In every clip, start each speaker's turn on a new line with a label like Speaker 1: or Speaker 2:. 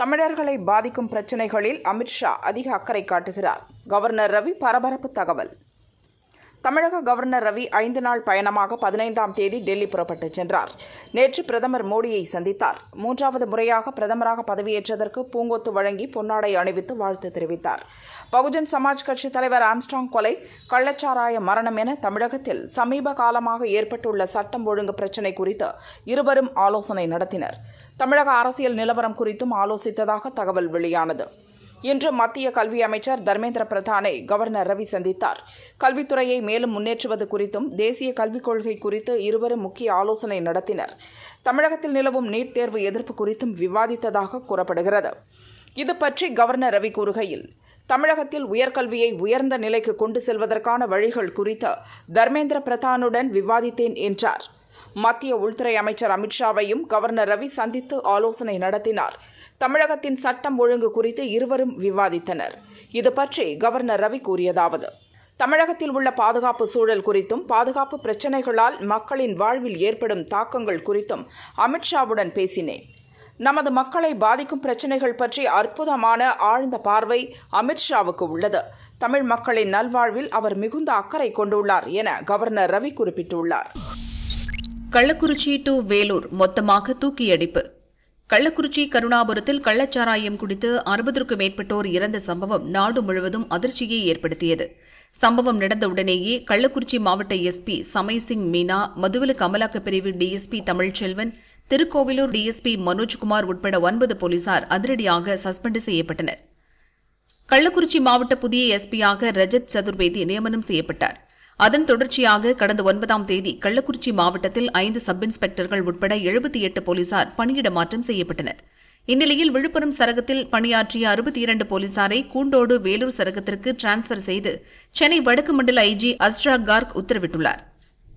Speaker 1: தமிழர்களை பாதிக்கும் பிரச்சினைகளில் அமித்ஷா அதிக அக்கறை காட்டுகிறார். கவர்னர் ரவி பரபரப்பு தகவல். தமிழக கவர்னர் ரவி ஐந்து நாள் பயணமாக பதினைந்தாம் தேதி டெல்லி புறப்பட்டுச் சென்றார். நேற்று பிரதமர் மோடியை சந்தித்தார். மூன்றாவது முறையாக பிரதமராக பதவியேற்றதற்கு பூங்கொத்து வழங்கி பொன்னாடை அணிவித்து வாழ்த்து தெரிவித்தார். பகுஜன் சமாஜ் கட்சி தலைவர் ஆம்ஸ்டாங் கொலை கள்ளச்சாராய மரணம் என தமிழகத்தில் சமீப காலமாக ஏற்பட்டுள்ள சட்டம் ஒழுங்கு பிரச்சினை குறித்து இருவரும் ஆலோசனை நடத்தினர். தமிழக அரசியல் நிலவரம் குறித்தும் ஆலோசித்ததாக தகவல் வெளியானது. இன்று மத்திய கல்வி அமைச்சர் தர்மேந்திர பிரதானை கவர்னர் ரவி சந்தித்தார். கல்வித்துறையை மேலும் முன்னேற்றுவது குறித்தும் தேசிய கல்விக் கொள்கை குறித்து இருவரும் முக்கிய ஆலோசனை நடத்தினர். தமிழகத்தில் நிலவும் நீட் தேர்வு எதிர்ப்பு குறித்தும் விவாதித்ததாக கூறப்படுகிறது. இது பற்றி கவர்னர் ரவி கூறுகையில் தமிழகத்தில் உயர்கல்வியை உயர்ந்த நிலைக்கு கொண்டு செல்வதற்கான வழிகள் குறித்து தர்மேந்திர பிரதானுடன் விவாதித்தேன் என்றார். மத்திய உள்துறை அமைச்சர் அமித்ஷாவையும் கவர்னர் ரவி சந்தித்து ஆலோசனை நடத்தினார். தமிழகத்தின் சட்டம் ஒழுங்கு குறித்து இருவரும் விவாதித்தனர். இது பற்றி கவர்னர் ரவி கூறியதாவது தமிழகத்தில் உள்ள பாதுகாப்பு சூழல் குறித்தும் பாதுகாப்பு பிரச்சினைகளால் மக்களின் வாழ்வில் ஏற்படும் தாக்கங்கள் குறித்தும் அமித்ஷாவுடன் பேசினேன். நமது மக்களை பாதிக்கும் பிரச்சினைகள் பற்றி அற்புதமான ஆழ்ந்த பார்வை அமித்ஷாவுக்கு உள்ளது. தமிழ் மக்களின் நல்வாழ்வில் அவர் மிகுந்த அக்கறை கொண்டுள்ளார் என கவர்னர் ரவி குறிப்பிட்டுள்ளார்.
Speaker 2: கள்ளக்குறிச்சி டு வேலூர் மொத்தமாக தூக்கியடிப்பு. கள்ளக்குறிச்சி கருணாபுரத்தில் கள்ளச்சாராயம் குடித்து அறுபதற்கும் மேற்பட்டோர் இறந்த சம்பவம் நாடு முழுவதும் அதிர்ச்சியை ஏற்படுத்தியது. சம்பவம் நடந்தவுடனேயே கள்ளக்குறிச்சி மாவட்ட எஸ்பி சமய் சிங் மீனா மதுவிலக்கு அமலாக்க பிரிவு டிஎஸ்பி தமிழ்ச்செல்வன் திருக்கோவிலூர் டிஎஸ்பி மனோஜ்குமார் உட்பட ஒன்பது போலீசார் அதிரடியாக சஸ்பெண்ட் செய்யப்பட்டனர். கள்ளக்குறிச்சி மாவட்ட புதிய எஸ்பியாக ரஜத் சதுர்வேதி நியமனம் செய்யப்பட்டார். அதன் தொடர்ச்சியாக கடந்த ஒன்பதாம் தேதி கள்ளக்குறிச்சி மாவட்டத்தில் ஐந்து சப் இன்ஸ்பெக்டர்கள் உட்பட எழுபத்தி எட்டு போலீசார் பணியிட மாற்றம் செய்யப்பட்டனர். இந்நிலையில் விழுப்புரம் சரகத்தில் பணியாற்றிய அறுபத்தி இரண்டு போலீசாரை கூண்டோடு வேலூர் சரகத்திற்கு டிரான்ஸ்பர் செய்து சென்னை வடக்கு மண்டல ஐஜி அஸ்ட்ரா கார்க் உத்தரவிட்டுள்ளார்.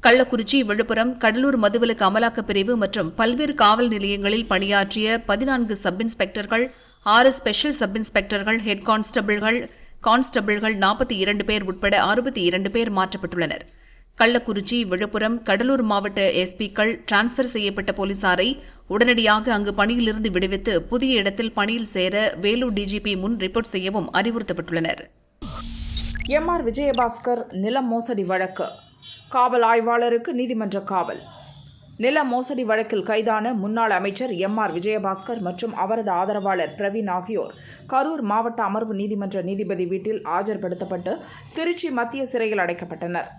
Speaker 2: கள்ளக்குறிச்சி விழுப்புரம் கடலூர் மதுவிலக்கு அமலாக்கப் பிரிவு மற்றும் பல்வேறு காவல் நிலையங்களில் பணியாற்றிய பதினான்கு சப் இன்ஸ்பெக்டர்கள் ஆறு ஸ்பெஷல் சப் இன்ஸ்பெக்டர்கள் ஹெட் கான்ஸ்டபிள்கள் கான்ஸ்டபிள்கள் நாற்பத்தி இரண்டு பேர் உட்பட அறுபத்தி இரண்டு பேர் மாற்றப்பட்டுள்ளனர். கள்ளக்குறிச்சி விழுப்புரம் கடலூர் மாவட்ட எஸ்பிக்கள் டிரான்ஸ்பர் செய்யப்பட்ட போலீசாரை உடனடியாக அங்கு பணியிலிருந்து விடுவித்து புதிய இடத்தில் பணியில் சேர வேலூர் டிஜிபி முன் ரிப்போர்ட் செய்யவும் அறிவுறுத்தப்பட்டுள்ளனர்.
Speaker 1: எம் ஆர் விஜயபாஸ்கர் நில மோசடி வழக்கு. காவல் ஆய்வாளருக்கு நீதிமன்ற காவல். நில மோசடி வழக்கில் கைதான முன்னாள் அமைச்சர் எம் ஆர் விஜயபாஸ்கர் மற்றும் அவரது ஆதரவாளர் பிரவீன் ஆகியோர். கரூர் மாவட்ட அமர்வு நீதிமன்ற நீதிபதி வீட்டில் ஆஜர்படுத்தப்பட்டு திருச்சி மத்திய சிறையில் அடைக்கப்பட்டனர்.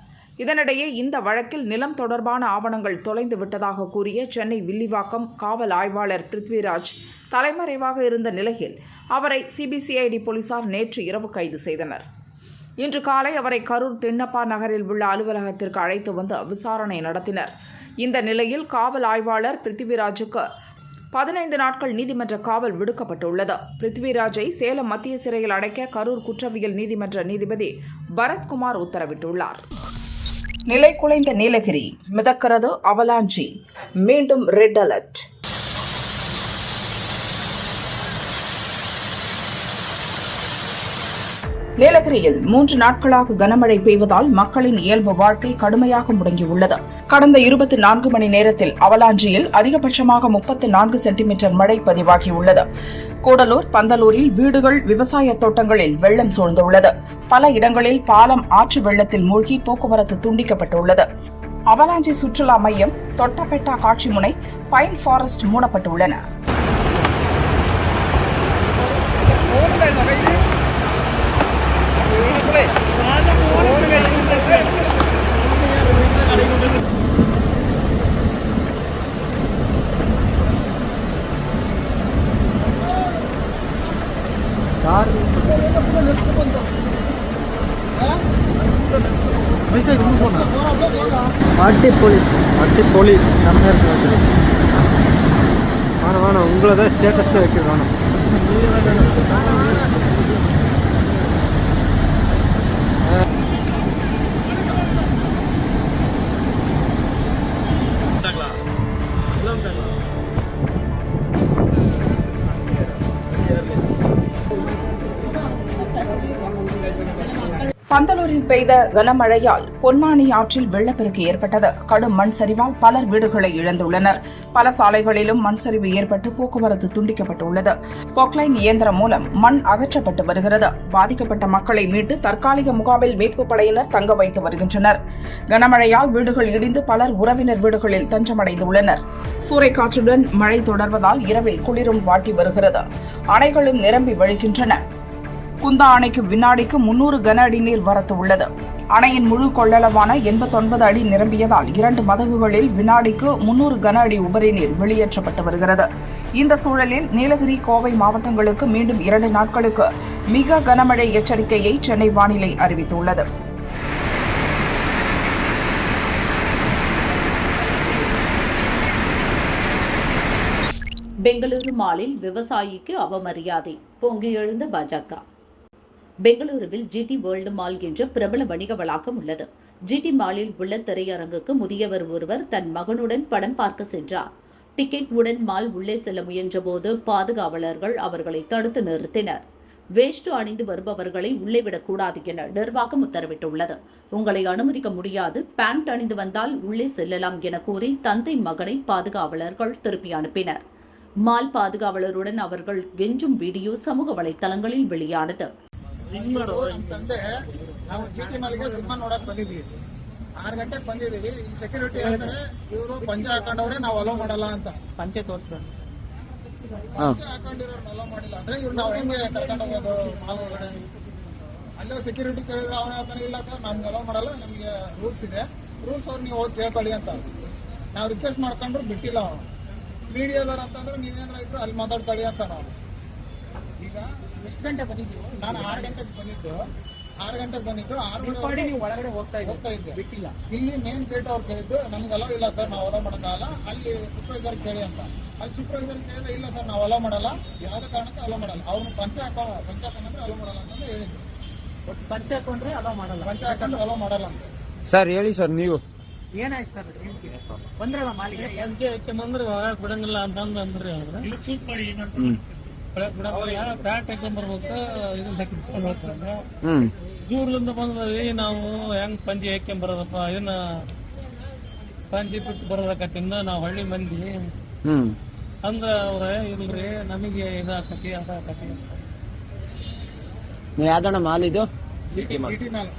Speaker 1: இதனிடையே இந்த வழக்கில் நிலம் தொடர்பான ஆவணங்கள் தொலைந்து விட்டதாக கூறிய சென்னை வில்லிவாக்கம் காவல் ஆய்வாளர் பிருத்விராஜ் தலைமறைவாக இருந்த நிலையில் அவரை சிபிசிஐடி போலீசார் நேற்று இரவு கைது செய்தனர். இன்று காலை அவரை கரூர் திண்ணப்பா நகரில் உள்ள அலுவலகத்திற்கு அழைத்து வந்து விசாரணை நடத்தினர். இந்த நிலையில் காவல் ஆய்வாளர் பிருத்திவிராஜுக்கு பதினைந்து நாட்கள் நீதிமன்ற காவல் விடுக்கப்பட்டுள்ளது. பிருத்விராஜை சேலம் மத்திய சிறையில் அடைக்க கரூர் குற்றவியல் நீதிமன்ற நீதிபதி பரத்குமார் உத்தரவிட்டுள்ளார். நிலை குலைந்த நீலகிரி மிதக்கிறது அவலாஞ்சி. மீண்டும் ரெட் அலர்ட். நீலகிரியில் மூன்று நாட்களாக கனமழை பெய்வதால் மக்களின் இயல்பு வாழ்க்கை கடுமையாக முடங்கியுள்ளது. கடந்த இருபத்தி நான்கு மணி நேரத்தில் அவலாஞ்சியில் அதிகபட்சமாக முப்பத்து நான்கு சென்டிமீட்டர் மழை பதிவாகியுள்ளது. கூடலூர் பந்தலூரில் வீடுகள் விவசாய தோட்டங்களில் வெள்ளம் சூழ்ந்துள்ளது. பல இடங்களில் பாலம் ஆற்று வெள்ளத்தில் மூழ்கி போக்குவரத்து துண்டிக்கப்பட்டுள்ளது. அவலாஞ்சி சுற்றுலா மையம் தொட்டபெட்டா காட்சி முனை பைன் ஃபாரஸ்ட் மூடப்பட்டுள்ளன.
Speaker 3: அடிப்பொலி அடிப்பொலி செம்மையாக இருக்கு வேணும் வேணும் உங்களை தான் ஸ்டேட்டஸில் வைக்க வேணாம்
Speaker 1: பந்தலூரில் பெய்த கனமழையால் பொன்னானி ஆற்றில் வெள்ளப்பெருக்கு ஏற்பட்டது. கடும் மண் சரிவால் பலர் வீடுகளை இழந்துள்ளனர். பல சாலைகளிலும் மண் சரிவு ஏற்பட்டு போக்குவரத்து துண்டிக்கப்பட்டுள்ளது. பொக்லைன் இயந்திரம் மூலம் மண் அகற்றப்பட்டு வருகிறது. பாதிக்கப்பட்ட மக்களை மீட்டு தற்காலிக முகாமில் மீட்புப் படையினர் தங்க வைத்து வருகின்றனர். கனமழையால் வீடுகள் இடிந்து பலர் உறவினர் வீடுகளில் தஞ்சமடைந்துள்ளனர். சூறைக்காற்றுடன் மழை தொடர்வதால் இரவில் குளிரும் வாட்டி வருகிறது. அணைகளும் நிரம்பி வழிகின்றன. குந்தா அணைக்கு வினாடிக்கு முன்னூறு கன அடி நீர் வரத்து உள்ளது. அணையின் முழு கொள்ளளவான 89 அடி நிரம்பியதால் இரண்டு மதகுகளில் வினாடிக்கு முன்னூறு கன அடி உபரி நீர் வெளியேற்றப்பட்டு வருகிறது. இந்த சூழலில் நீலகிரி கோவை மாவட்டங்களுக்கு மீண்டும் இரண்டு நாட்களுக்கு மிக கனமழை எச்சரிக்கையை சென்னை வானிலை அறிவித்துள்ளது.
Speaker 4: பெங்களூரு மாலில் விவசாயிக்கு அவமரியாதை பொங்கி எழுந்த பாஜக. பெங்களூருவில் ஜிடி வேர்ல்டு மால் என்ற பிரபல வணிக வளாகம் உள்ளது. ஜிடி மாலில் உள்ள திரையரங்குக்கு முதியவர் ஒருவர் தன் மகனுடன் படம் பார்க்க சென்றார். டிக்கெட் உடன் மால் உள்ளே செல்ல முயன்றபோது பாதுகாவலர்கள் அவர்களை தடுத்து நிறுத்தினர். வேஷ்டு அணிந்து வருபவர்களை உள்ளே விடக்கூடாது என நிர்வாகம் உத்தரவிட்டுள்ளது. உங்களை அனுமதிக்க முடியாது பேண்ட் அணிந்து வந்தால் உள்ளே செல்லலாம் என கூறி தந்தை மகனை பாதுகாவலர்கள் திருப்பி அனுப்பினர். மால் பாதுகாவலருடன் அவர்கள் கெஞ்சும் வீடியோ சமூக வலைத்தளங்களில் வெளியானது.
Speaker 5: ನಮ್ ತಂದೆ ನಾವು ಟಿ ಮಾಲಿಗೆ ಸಿನಿಮಾ ನೋಡಕ್ ಬಂದಿದ್ವಿ. ಆರ್ ಗಂಟೆಗೆ ಬಂದಿದೀವಿ ಸೆಕ್ಯೂರಿಟಿ ಹೇಳ್ತಾರೆ ಇವರು ಪಂಚೆ ಹಾಕೊಂಡವ್ರೆ ನಾವು ಅಲೋ ಮಾಡಲ್ಲ ಅಂತ. ಪಂಚೆ ತೋರ್ಸ್ಕೊಂಡು ಪಂಚೆ ಹಾಕೊಂಡಿರೋರ್ನ ಅಲೋ ಮಾಡಿಲ್ಲ ಅಂದ್ರೆ ಇವ್ರು ನಾವ್ ಹೆಂಗೆ ಕರ್ಕೊಂಡು ಹೋಗೋದು ಮಾಲ್ ಒಳಗಡೆ? ಅಲ್ಲೇ ಸೆಕ್ಯೂರಿಟಿ ಕೇಳಿದ್ರೆ ಅವನ ಹೇಳ್ತಾನೆ ಇಲ್ಲ ಸರ್ ನಮ್ಗೆ ಅಲೋ ಮಾಡಲ್ಲ ನಮ್ಗೆ ರೂಲ್ಸ್ ಇದೆ. ರೂಲ್ಸ್ ಅವ್ರು ನೀವು ಹೋಗಿ ಕೇಳ್ಕೊಳ್ಳಿ ಅಂತ. ನಾವು ರಿಕ್ವೆಸ್ಟ್ ಮಾಡ್ಕೊಂಡ್ರು ಬಿಟ್ಟಿಲ್ಲ ಅವನು. ಮೀಡಿಯಾದವ್ರು ಅಂತಂದ್ರೆ ನೀವೇನಾರ ಇದ್ರು ಅಲ್ಲಿ ಮಾತಾಡ್ಕೊಳ್ಳಿ ಅಂತ ನಾವು. ಈಗ ಎಷ್ಟು ಗಂಟೆ ಬಂದಿದ್ದೀವಿ? ನಾನು ಆರು ಗಂಟೆಗೆ ಬಂದಿದ್ದು. ಆರು ಗಂಟೆಗೆ ಬಂದಿದ್ದು. ಆರು ನೀವು ಒಳಗಡೆ ಹೋಗ್ತಾ ಹೋಗ್ತಾ ಇದ್ದೆ. ಬಿಟ್ಟಿಲ್ಲ. ಇಲ್ಲಿ ಮೇನ್ ಗೇಟ್ ಅವ್ರು ಕೇಳಿದ್ದು ನಮ್ಗೆ ಅಲೋ ಇಲ್ಲ ಸರ್ ನಾವು ಅಲೋ ಮಾಡೋಕ್ಕಾಗಲ್ಲ ಅಲ್ಲಿ ಸೂಪರ್ವೈಸರ್ ಕೇಳಿ ಅಂತ. ಅಲ್ಲಿ ಸೂಪರ್ವೈಸರ್ ಕೇಳಿದ್ರೆ ಇಲ್ಲ ಸರ್ ನಾವು ಅಲೋ ಮಾಡಲ್ಲ. ಯಾವುದೇ ಕಾರಣಕ್ಕೆ ಅಲೋ ಮಾಡಲ್ಲ. ಅವ್ನು ಪಂಚ ಹಾಕೋ ಪಂಚ ಹಾಕೊಂಡ್ರೆ ಅಲೋ ಮಾಡಲ್ಲ ಅಂತ ಹೇಳಿದ್ರು. ಒಟ್ಟು ಪಂಚ ಹಾಕೊಂಡ್ರೆ ಅಲೋ ಮಾಡಲ್ಲ. ಪಂಚ ಹಾಕೊಂಡ್ರೆ ಅಲೋ ಮಾಡಲ್ಲ ಅಂತ.
Speaker 3: ಸರ್ ಹೇಳಿ ಸರ್ ನೀವು.
Speaker 5: ಏನಾಯ್ತು ಸರ್ ಬಂದ್ರಲ್ಲ ಮಾಲಿಗೆ
Speaker 6: ಎಲ್ಕೆ ಬಂದ್ರೆ ಹೊರಗೆ ಬಿಡಂಗಿಲ್ಲ ಅಂತಂದ್ರೆ ಅಂದ್ರೆ ಇಲ್ಲಿ ಪ್ಯಾಂಟ್ ಹಾಕೊಂಡ್ ಬರ್ಬೇಕು ಇದನ್ನ ಹಾಕಿಸ್ಕೊಂಡು ಹೋಗ್ತಾರೆ
Speaker 3: ಹ್ಮ್
Speaker 6: ದೂರದಿಂದ ಬಂದ್ರಿ ನಾವು ಹೆಂಗ್ ಪಂಜಿ ಹಾಕೊಂಡ್ ಬರೋದಪ್ಪ ಇದನ್ನ ಪಂಜಿ ಬಿಟ್ಟು ಬರೋದಕ್ಕತ್ತಿಂದ ನಾವು ಹಳ್ಳಿ ಮಂದಿ
Speaker 3: ಹ್ಮ್
Speaker 6: ಅಂದ್ರ ಅವ್ರ ಇಲ್ರಿ ನಮಗೆ ಇದಾಕತಿ ಅದಾಕತಿ
Speaker 3: ನೀವು ಯಾವ್ದಣ್ಣ ಮಾಲ್ ಇದು
Speaker 5: ಚೀಟಿ ಮೇಲೆ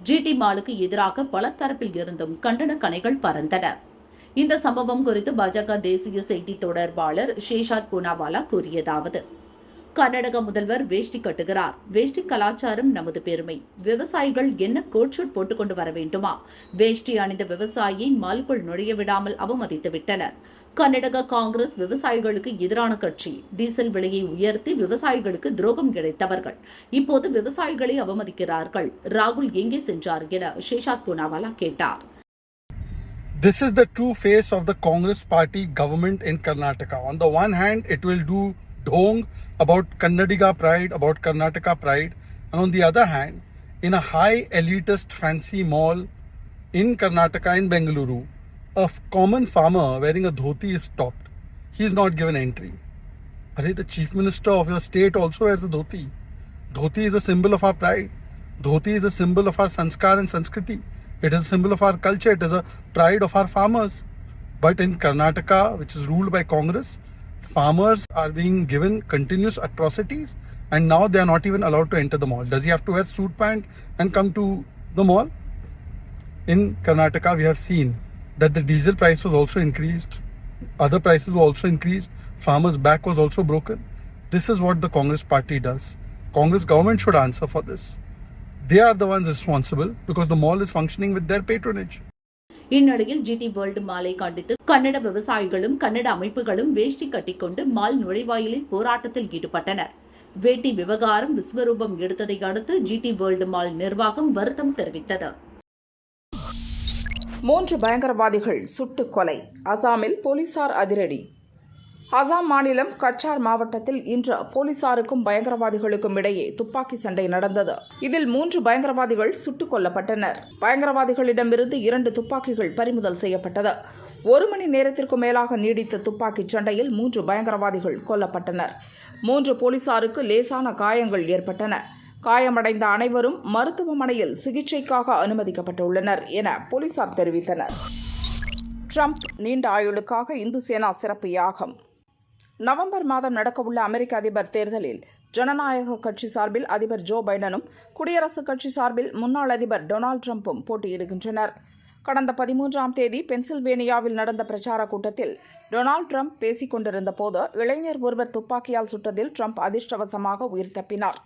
Speaker 4: ஜிடி மாலுக்கு எதிராக பல தரப்பில் இருந்தும் கண்டன கணைகள் பறந்தன இந்த சம்பவம் குறித்து பாஜக தேசிய செய்தி தொடர்பாளர் ஷேஷாத் பூனாவாலா கூறியதாவது. கர்நாடக முதல்வர் வேஷ்டி கட்டுகிறார். வேஷ்டி கலாச்சாரம் நமது பெருமை. விவசாயிகள் என்ன கோட்ஷூட் போட்டுக்கொண்டு வர வேண்டுமா? வேஷ்டி அணிந்த விவசாயியை மால்குள் நுழைய விடாமல் அவமதித்து விட்டனர். கர்நாடக காங்கிரஸ் விவசாயிகளுக்கு எதிரான கட்சி. டீசல் விலையை உயர்த்தி விவசாயிகளுக்கு துரோகம் கிடைத்தவர்கள். இப்போது விவசாயிகளை அவமதிக்கிறார்கள். ராகுல் எங்கே சென்றார் என ஷேஷாத் பூனாவாலா கேட்டார்.
Speaker 7: This is the true face of the Congress party government in Karnataka. On the one hand, it will do dhong about Kannadiga pride, about Karnataka pride, and on the other hand, in a high elitist fancy mall in Karnataka in Bengaluru, a common farmer wearing a dhoti is stopped. He is not given entry. Arey, the chief minister of your state also wears a dhoti. Dhoti is a symbol of our pride. Dhoti is a symbol of our sanskar and sanskriti. It is a symbol of our culture. It is a pride of our farmers. But in Karnataka, which is ruled by Congress, farmers are being given continuous atrocities and now they are not even allowed to enter the mall. Does he have to wear suit pant and come to the mall? In Karnataka, we have seen that the diesel price was also increased. Other prices were also increased. Farmers' back was also broken. This is what the Congress party does. Congress government should answer for this. They are the ones responsible because the mall is functioning with their patronage.
Speaker 4: இந்நிலையில் GT world மாலை கண்டித்து கன்னட விவசாயிகளும் கன்னட அமைப்புகளும் வேஷ்டி கட்டிக்கொண்டு mall நுழைவாயிலில் போராட்டத்தில் ஈடுபட்டனர். வேட்டி விவகாரம் விஸ்வரூபம் எடுத்ததை அடுத்து ஜிடி வேர்ல்டு மால் நிர்வாகம் வருத்தம் தெரிவித்தது.
Speaker 1: மூன்று பயங்கரவாதிகள் சுட்டுக் கொலை. அசாமில் போலீசார் அதிரடி. அசாம் மாநிலம் கச்சார் மாவட்டத்தில் இன்று போலீசாருக்கும் பயங்கரவாதிகளுக்கும் இடையே துப்பாக்கி சண்டை நடந்தது. இதில் மூன்று பயங்கரவாதிகள் சுட்டுக் கொல்லப்பட்டனர். பயங்கரவாதிகளிடமிருந்து இரண்டு துப்பாக்கிகள் பறிமுதல் செய்யப்பட்டது. ஒரு மணி நேரத்திற்கு மேலாக நீடித்த துப்பாக்கிச் சண்டையில் மூன்று பயங்கரவாதிகள் கொல்லப்பட்டனர். மூன்று போலீசாருக்கு லேசான காயங்கள் ஏற்பட்டன. காயமடைந்த அனைவரும் மருத்துவமனையில் சிகிச்சைக்காக அனுமதிக்கப்பட்டுள்ளனர் என போலீசார் தெரிவித்தனர். ட்ரம்ப் நீண்ட ஆயுளுக்காக இந்து சேனா சிறப்பு யாகம். நவம்பர் மாதம் நடக்கவுள்ள அமெரிக்க அதிபர் தேர்தலில் ஜனநாயக கட்சி சார்பில் அதிபர் ஜோ பைடனும் குடியரசுக் கட்சி சார்பில் முன்னாள் அதிபர் டொனால்ட் ட்ரம்ப்பும் போட்டியிடுகின்றனர். கடந்த பதிமூன்றாம் தேதி பென்சில்வேனியாவில் நடந்த பிரச்சார கூட்டத்தில் டொனால்ட் ட்ரம்ப் பேசிக் கொண்டிருந்த போது இளைஞர் ஒருவர் துப்பாக்கியால் சுட்டதில் ட்ரம்ப் அதிர்ஷ்டவசமாக உயிர் தப்பினார்.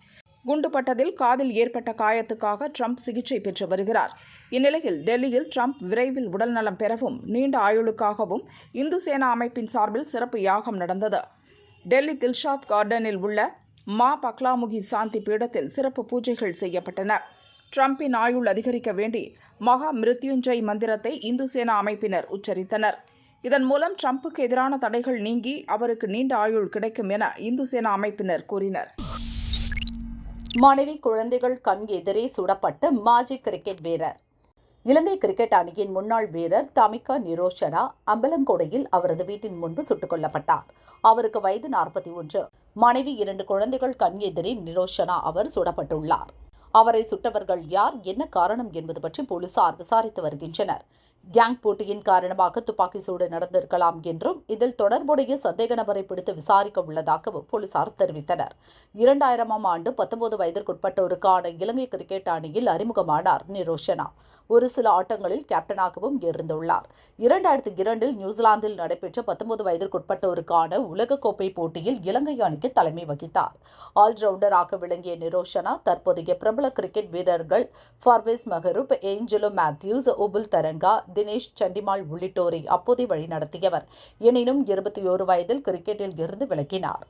Speaker 1: குண்டுபட்டதில் காதில் ஏற்பட்ட காயத்துக்காக ட்ரம்ப் சிகிச்சை பெற்று வருகிறார். இந்நிலையில் டெல்லியில் ட்ரம்ப் விரைவில் உடல்நலம் பெறவும் நீண்ட ஆயுளுக்காகவும் இந்து சேனா அமைப்பின் சார்பில் சிறப்பு யாகம் நடந்தது. டெல்லி தில்ஷாத் கார்டனில் உள்ள மா பக்லாமுகி சாந்தி பீடத்தில் சிறப்பு பூஜைகள் செய்யப்பட்டன. ட்ரம்பின் ஆயுள் அதிகரிக்க வேண்டி மகா மிருத்யுஞ்சய் மந்திரத்தை இந்து சேனா அமைப்பினர் உச்சரித்தனர். இதன் மூலம் ட்ரம்புக்கு எதிரான தடைகள் நீங்கி அவருக்கு நீண்ட ஆயுள் கிடைக்கும் என இந்து சேனா அமைப்பினர் கூறினர்.
Speaker 4: மனைவி குழந்தைகள் கண் எதிரே சுடப்பட்ட மாஜி கிரிக்கெட் வீரர். இலங்கை கிரிக்கெட் அணியின் முன்னாள் வீரர் தமிகா நிரோஷனா அம்பலங்கோடையில் அவரது வீட்டின் முன்பு சுட்டுக் கொல்லப்பட்டார். அவருக்கு வயது நாற்பத்தி ஒன்று. மனைவி இரண்டு குழந்தைகள் கண் எதிரே நிரோஷனா அவர் சுடப்பட்டுள்ளார். அவரை சுட்டவர்கள் யார்? என்ன காரணம் என்பது பற்றி போலீசார் விசாரித்து வருகின்றனர். கேங் போட்டியின் காரணமாக துப்பாக்கி சூடு நடந்திருக்கலாம் என்றும் இதில் தொடர்புடைய சந்தேக நபரை பிடித்து விசாரிக்க உள்ளதாகவும் போலீசார் தெரிவித்தனர். இரண்டாயிரமாம் ஆண்டு பத்தொன்பது வயதிற்குட்பட்டோருக்கான இலங்கை கிரிக்கெட் அணியில் அறிமுகமானார் நிரோஷனா. ஒரு சில ஆட்டங்களில் கேப்டனாகவும் இருந்துள்ளார். இரண்டாயிரத்தி இரண்டில் நியூசிலாந்தில் நடைபெற்ற பத்தொன்பது வயதிற்குட்பட்டோருக்கான உலகக்கோப்பை போட்டியில் இலங்கை அணிக்கு தலைமை வகித்தார். ஆல்ரவுண்டராக விளங்கிய நிரோஷனா தற்போதைய பிரபல கிரிக்கெட் வீரர்கள் ஃபர்வேஸ் மஹரூப் ஏஞ்சலோ மேத்யூஸ் உபுல் தரங்கா தினேஷ் சண்டிமால் உள்ளிட்டோரை அப்போதே வழிநடத்தியவர். எனினும் இருபத்தி ஓரு வயதில் கிரிக்கெட்டில் இருந்து விலகினார்.